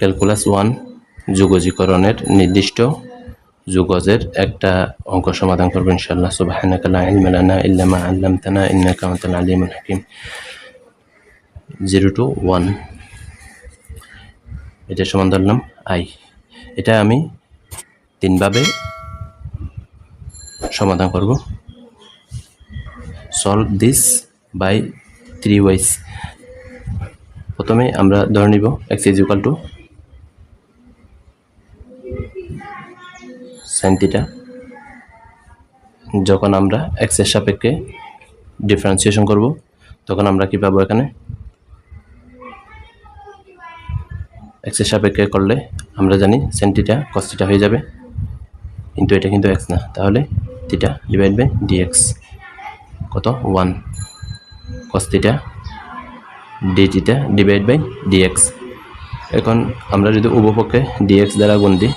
Calculus one যুগজীকরণের নির্দিষ্ট যুগজের একটা অঙ্ক সমাধান করব ইনশাআল্লাহ। সুবহানাকা লা ইলমা লানা ইল্লা মা আল্লামতানা আলিমুল হাকিম। Zero two one. এটা সমান ধরলাম আই। এটা আমি তিনভাবে সমাধান করব। Solve this by three ways. প্রথমে আমরা ধরে নিব X is equal to sine theta যখন আমরা এক্সের সাপেক্ষে ডিফারেন্সিয়েশন করব, তখন আমরা কি পাবো এখানে? এক্সের সাপেক্ষে করলে আমরা জানি সেন থিটা কস থিটা হয়ে যাবে, কিন্তু এটা কিন্তু এক্স না। তাহলে theta divide by D X কত? One cos theta D theta divide by D X এখন আমরা যদি উভপক্ষে ডিএক্স দ্বারা গুণ দিই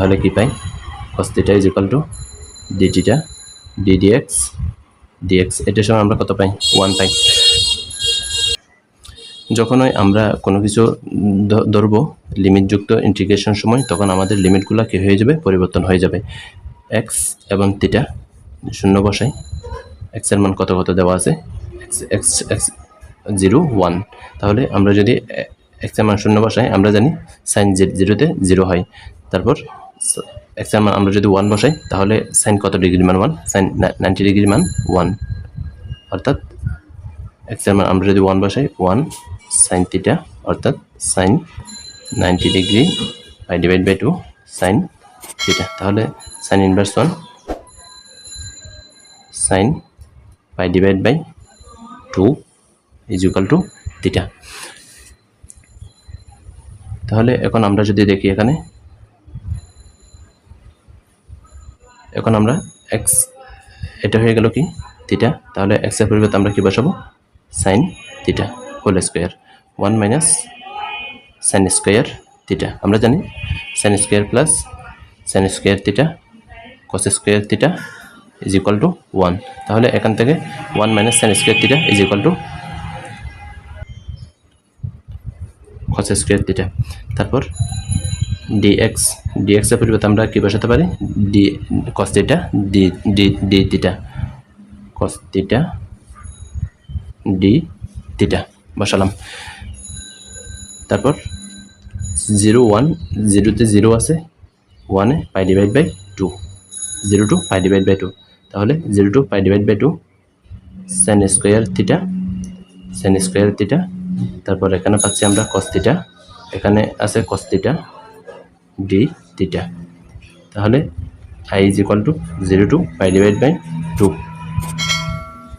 তাহলে কি পাই? cos theta is equal to D theta D D X এটার সময় আমরা কত পাই? ওয়ান পাই। যখনই আমরা কোনো কিছু ধরবো লিমিটযুক্ত ইন্টিগ্রেশন সময়, তখন আমাদের লিমিটগুলো কী হয়ে যাবে? পরিবর্তন হয়ে যাবে। এক্স এবং থিটা শূন্য বসাই। এক্সের মান কত কত দেওয়া আছে? X X X zero one তাহলে আমরা যদি এক্সের মান শূন্য বসাই, আমরা জানি সাইন জিরোতে জিরো হয়। তারপর এক্সের মান আমরা যদি ওয়ান বসাই, তাহলে সাইন কত ডিগ্রি মান ওয়ান সাইন নাইনটি ডিগ্রি মান ওয়ান অর্থাৎ এক্সের মান আমরা যদি ওয়ান বসাই ওয়ান সাইন থিটা অর্থাৎ sine ninety degree by divide by two sine theta তাহলে sine inverse one sine by divide by two is equal to theta তাহলে এখন আমরা যদি দেখি এখানে এখন আমরা এক্স এটা হয়ে গেল কি? থিটা তাহলে এক্সের পরিবর্তে আমরা কি বসাবো? Sine theta whole square one minus sine square theta আমরা জানি sine square plus sine square theta cos square theta is equal to one তাহলে এখান থেকে one minus sine square theta is equal to cos square theta তারপর D X D X এর পরিবর্তে আমরা কি বসাতে পারি? D cos theta D D D theta cos theta D theta বসালাম। তারপর জিরো ওয়ান জিরোতে জিরো আছে ওয়ানে pi divide by two zero to pi divide by two তাহলে zero to pi divide by two sine square theta sine square theta তারপর এখানে পাচ্ছি আমরা কস থিটা এখানে আছে কস থিটা ডি থিটা তাহলে I is equal to zero to pi divide by two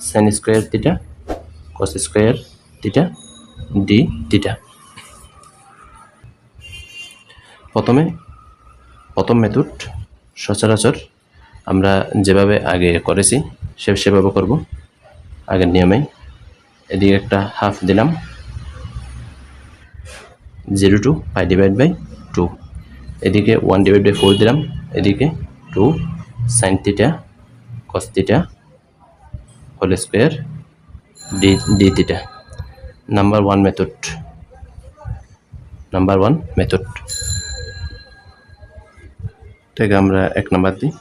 sine square theta cos square theta D theta প্রথমে, প্রথম method সচরাচর আমরা যেভাবে আগে করেছি, সে সেভাবে করব। আগের নিয়মেই এদিকে একটা হাফ দিলাম। Zero to pi divide by two এদিকে ওয়ান ডিভাইড বাই ফোর দিলাম, এদিকে two sine theta cos theta whole square D D theta number one method number one method থেকে আমরা এক নাম্বার দিই।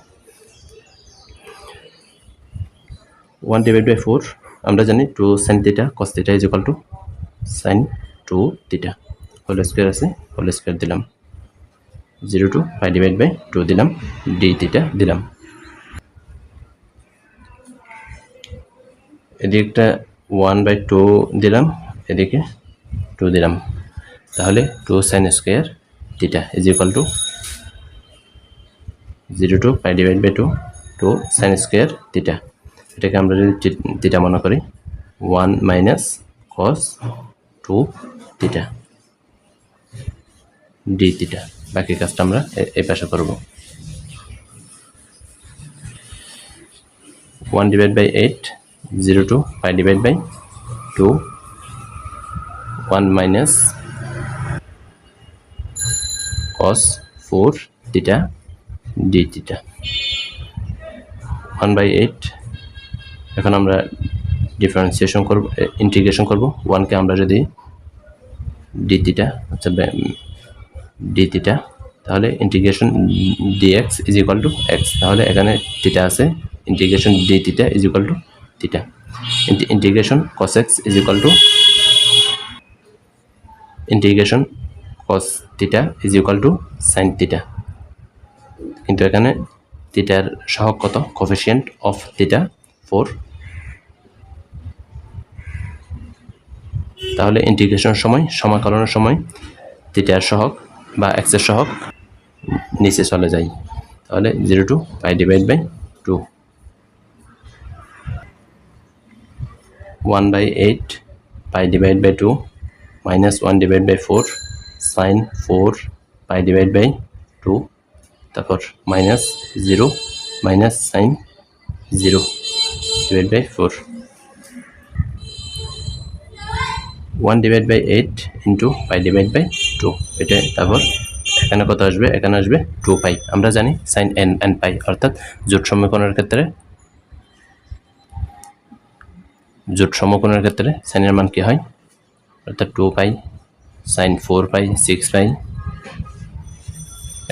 ওয়ান ডিভাইড বাই ফোর আমরা জানি two sine theta cos theta is equal to sine two theta whole square আছে whole square দিলাম। Zero to pi divide by two দিলাম D theta দিলাম। এদিকে একটা ওয়ান বাই টু দিলাম, এদিকে টু দিলাম। তাহলে two sine square theta is equal to zero to pi divide by two two sine square theta এটাকে আমরা যদি থিটা মনে করি one minus cos two theta D theta বাকি কাজটা আমরা এই পাশে করব। One divide by eight zero to five divide by two one minus cos four theta D theta one by eight এখন আমরা ডিফারেন্সিয়েশন করব ইন্টিগ্রেশন করব। ওয়ানকে আমরা যদি ডি থিটা আচ্ছা ডি থিটা তাহলে integration D X is equal to X তাহলে এখানে থিটা আছে integration D theta is equal to theta integration cos X is equal to integration cos theta is equal to sine theta কিন্তু এখানে থিটার সহগ কত? Coefficient of theta four তাহলে ইন্টিগ্রেশনের সময়, সমাকলনের সময় থিটার সহগ বা এক্সের সহগ নিচে চলে যায় তাহলে zero to pi divide by two one by eight pi divide by two minus one divide by four sine four pi divide by two তারপর minus zero minus sine zero divide by four one divide by eight into pi divide by two এটা তারপর এখানে কত আসবে? এখানে আসবে two পাই আমরা জানি সাইন এন এন পাই অর্থাৎ জোট সমীকরণের ক্ষেত্রে, জোট সমকোণের ক্ষেত্রে সাইনের মান কী হয়? অর্থাৎ two pi sine four pi six pi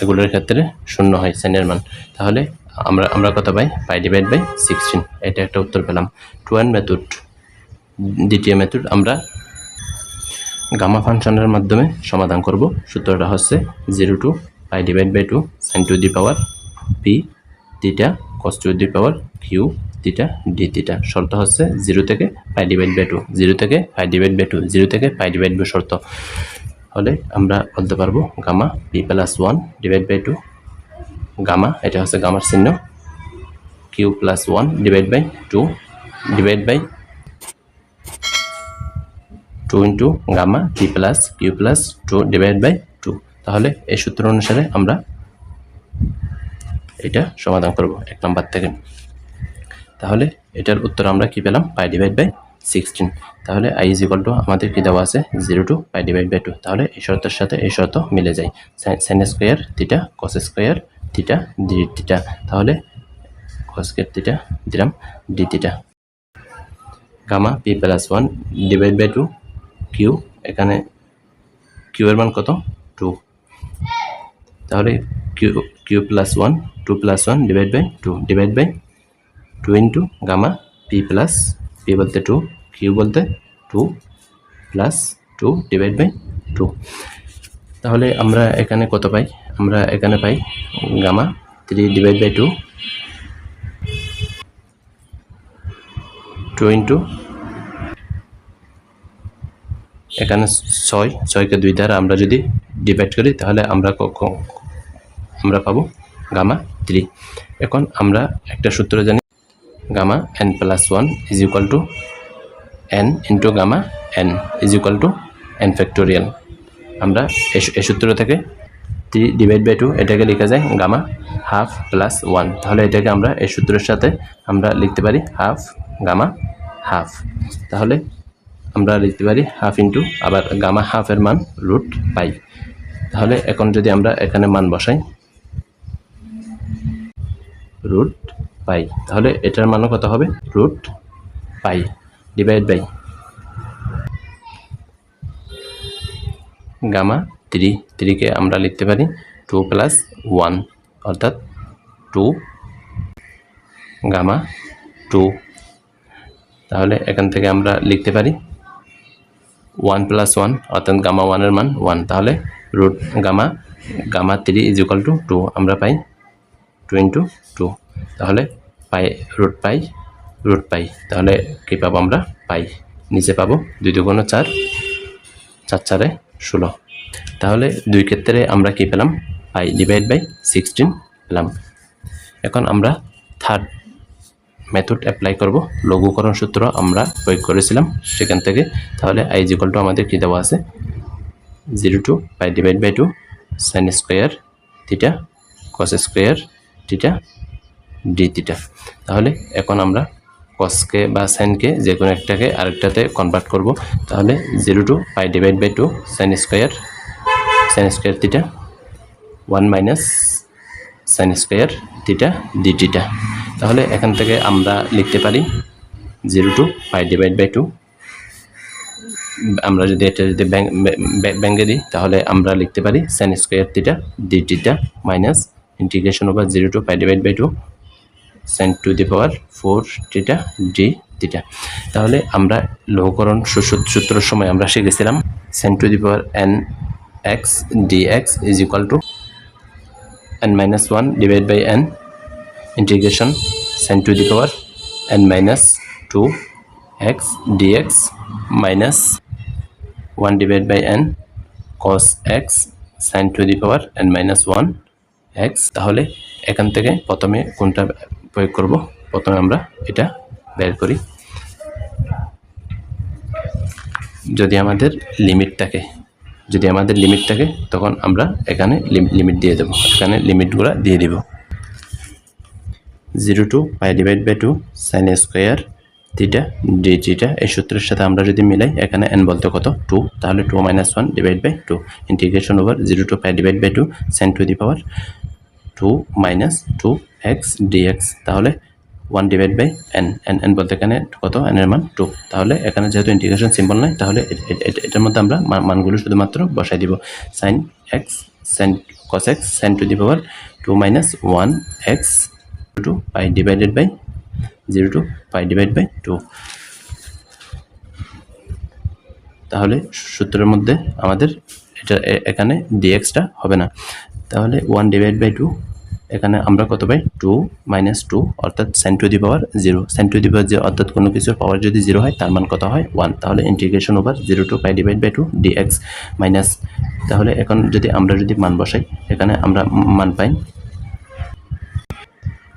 এগুলোর ক্ষেত্রে শূন্য হয় সাইনের মান। তাহলে আমরা আমরা কত পাই? পাই ডিভাইড বাই সিক্সটিন এটা একটা উত্তর পেলাম। টু অ্যান্ড মেথড দ্বিতীয় মেথড আমরা গামা ফাংশনের মাধ্যমে সমাধান করব। সূত্রটা হচ্ছে zero to pi divide by two sine to the power P theta cos to the power Q theta D theta শর্ত হচ্ছে জিরো থেকে pi divide by two zero থেকে pi divide by two zero থেকে pi divide by শর্ত। হলে আমরা বলতে পারব gamma P plus one divide by two gamma এটা হচ্ছে গামার চিহ্ন। Q plus one divide by two divide by two into gamma P plus, Q plus, two divide by two. তাহলে এই সূত্র অনুসারে আমরা এটা সমাধান করব এক নম্বর থেকে। তাহলে এটার উত্তর আমরা কি পেলাম? Pi divide by sixteen. তাহলে আই ইজ ইকাল টু আমাদের কি দেওয়া আছে? Zero to pi divide by two. তাহলে এই শর্তের সাথে এই শর্ত মিলে যায়। Sine square, theta, cos square, theta, D theta. তাহলে কস স্কোয়ার, থিটা, দিলাম, D theta. Gamma, P plus one, divide by two Q, এখানে কিউ এর মান কত? টু তাহলে Q Q plus one two plus one divide by two divide by two into gamma P plus P বলতে two Q বলতে two plus two divide by two তাহলে আমরা এখানে কত পাই? আমরা এখানে পাই gamma three divide by two two into এখানে ছয়, ছয়কে দুই দ্বারা আমরা যদি ডিভাইড করি, তাহলে আমরা আমরা পাবো গামা থ্রি এখন আমরা একটা সূত্র জানি, gamma N plus one is equal to N into gamma N is equal to N factorial আমরা এ সূত্র থেকে থ্রি ডিভাইড বাই টু এটাকে লেখা যায় গামা হাফ প্লাস ওয়ান তাহলে এটাকে আমরা এই সূত্রের সাথে আমরা লিখতে পারি হাফ গামা হাফ তাহলে আমরা লিখতে পারি হাফ ইন্টু আবার গামা হাফের মান রুট পাই তাহলে এখন যদি আমরা এখানে মান বসাই রুট পাই তাহলে এটার মানও কত হবে? Root pi divide by gamma three থ্রিকে আমরা লিখতে পারি টু প্লাস ওয়ান অর্থাৎ টু গামা টু তাহলে এখান থেকে আমরা লিখতে পারি ওয়ান প্লাস ওয়ান অর্থাৎ গামা ওয়ানের মান ওয়ান তাহলে root gamma gamma three is equal to two আমরা পাই টু ইন্টু টু তাহলে পাই রুট পাই রুট পাই, তাহলে কী পাবো আমরা? পাই, নিচে পাবো দুই দুগুণ চার চার চারে ষোলো, তাহলে দুই ক্ষেত্রে আমরা কি পেলাম? পাই ডিভাইড বাই সিক্সটিন পেলাম, এখন আমরা থার্ড মেথড অ্যাপ্লাই করব। লঘুকরণ সূত্র আমরা প্রয়োগ করেছিলাম সেখান থেকে। তাহলে আই ইজিকল টু আমাদের কী দেওয়া আছে? Zero to pi divide by two sine square theta cos square theta D theta তাহলে এখন আমরা কসকে বা সাইনকে যে কোনো একটাকে আরেকটাতে কনভার্ট করব। তাহলে zero to pi divide by two sine square sine square theta one minus sine square theta D theta তাহলে এখান থেকে আমরা লিখতে পারি zero to pi divide by two. আমরা যদি এটা যদি ব্যাঙ্গে দিই, তাহলে আমরা লিখতে পারি sine square theta D theta minus integration over zero to pi divide by two sine to the power four theta D theta তাহলে আমরা লঘুকরণ সূ- সূত্রের সময় আমরা শিখেছিলাম sine to the power N X D X is equal to N minus one divide by N integration sin to the power n minus 2 x dx minus 1 divided by n cos x sin to the power n minus 1 x তাহলে এখান থেকে প্রথমে কোনটা প্রয়োগ করব? প্রথমে আমরা এটা বের করি। যদি আমাদের লিমিট থাকে, যদি আমাদের লিমিট থাকে, তখন আমরা এখানে লিমিট দিয়ে দেবো। এখানে লিমিটগুলো দিয়ে দিব। Zero to pi divide by two sine square theta D theta. এই সূত্রের সাথে আমরা যদি মিলাই, এখানে এন বলতে কত? টু তাহলে two minus one divide by two integration over zero to pi divide by two sine to the power two minus two X D X তাহলে one divide by N N N বলতে এখানে কত? N এর মান two তাহলে এখানে যেহেতু integration simple নয় তাহলে এটার মধ্যে আমরা মানগুলো শুধুমাত্র বসাই দিব। Sine x sine cos x sine to the power two minus one x to pi divided by zero to pi divide by two তাহলে সূত্রের মধ্যে আমাদের এটা এখানে ডিএক্সটা হবে না। তাহলে ওয়ান ডিভাইড বাই টু এখানে আমরা কত পাই? টু মাইনাস টু অর্থাৎ sine to the power zero sine to the power zero অর্থাৎ কোনো কিছুর পাওয়ার যদি জিরো হয়, তার মান কত হয়? ওয়ান তাহলে integration over zero to pi divide by two dx minus তাহলে এখন যদি আমরা যদি মান বসাই, এখানে আমরা মান পাই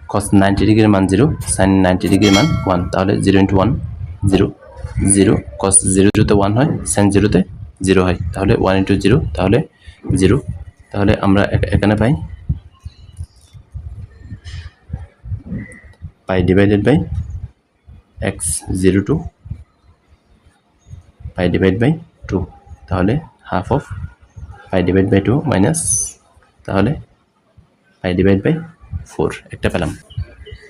cos 90 ডিগ্রির মান জিরো সাইন 90 ডিগ্রির মান ওয়ান তাহলে zero into one zero zero cos zero জিরোতে ওয়ান হয় সাইন জিরোতে জিরো হয়, তাহলে ওয়ান ইন্টু জিরো তাহলে জিরো তাহলে আমরা এখানে পাই pi divided by x zero to pi divide by two তাহলে half of pi divide by two minus তাহলে পাই ডিভাইড বাই ফোর একটা পেলাম।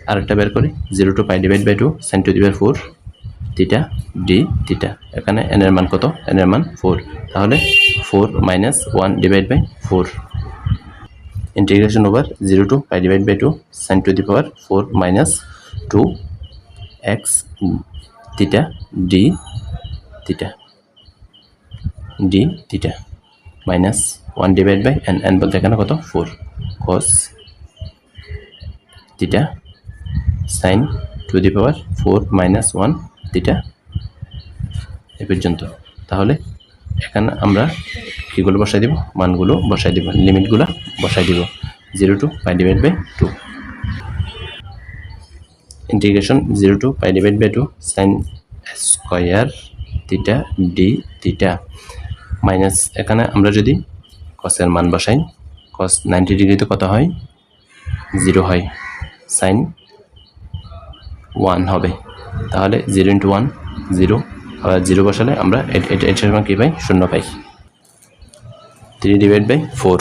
আরেকটা বের করি zero to pi divide by two sine to দিবার ফোর থিটা ডি থিটা এখানে n এর মান কত? এন এর মান ফোর তাহলে four minus one divide by four integration over zero to pi divide by two sine to the power four minus two x theta d theta d theta minus one divide by n n বলতে এখানে কত? Four cos theta sine to the power four minus one theta এ পর্যন্ত। তাহলে এখানে আমরা কীগুলো বসাই দিব? মানগুলো বসাই দিব লিমিটগুলো বসাই দিব। Zero to pi divide by two integration zero to pi divide by two sine square theta d theta minus এখানে আমরা যদি কসের মান বসাই কস নাইনটি ডিগ্রিতে কত হয়? জিরো হয়। সাইন ওয়ান হবে। তাহলে জিরো ইন্টু ওয়ান জিরো আবার জিরো বসালে আমরা এট- এট- এটার মান কী পাই? শূন্য পাই। Three divide by four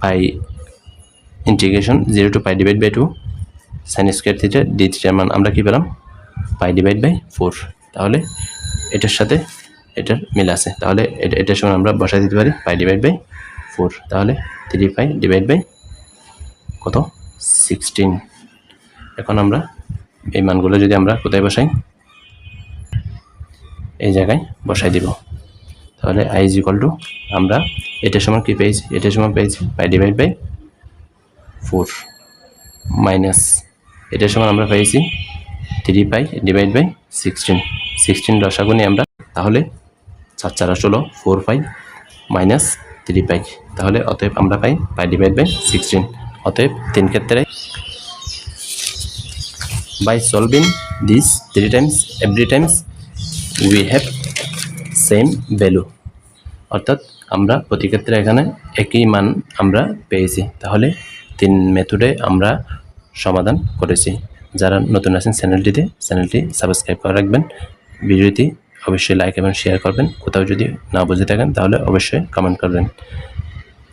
pi integration zero to pi divide by two sine square theta d থিটার মান আমরা কী পেলাম? পাই ডিভাইড বাই ফোর তাহলে এটার সাথে এটার মিল আছে। তাহলে এটা- এটার সময় আমরা বসাই দিতে পারি পাই ডিভাইড বাই ফোর তাহলে থ্রি পাই ডিভাইড বাই কত? সিক্সটিন এখন আমরা এই মানগুলো যদি আমরা কোথায় বসাই? এই জায়গায় বসাই দিব। তাহলে আই ইজ ইকুয়াল টু আমরা এটার সময় কী পেয়েছি? এটার সময় পেয়েছি pi divide by four minus এটার সময় আমরা পেয়েছি three pi divide by sixteen sixteen রসাগুনি আমরা তাহলে চার চার ষোলো four pi minus three pi তাহলে অতএব আমরা পাই পাই ডিভাইড বাই সিক্সটিন অতএব তিন ক্ষেত্রে by solving this three times, every times we have same value. অর্থাৎ আমরা প্রতি ক্ষেত্রে এখানে একই মান আমরা পেয়েছি। তাহলে তিন মেথডে আমরা সমাধান করেছি। যারা নতুন আছেন চ্যানেলটিতে, চ্যানেলটি সাবস্ক্রাইব করে রাখবেন। ভিডিওটি অবশ্যই লাইক এবং শেয়ার করবেন। কোথাও যদি না বুঝে থাকেন, তাহলে অবশ্যই কমেন্ট করবেন।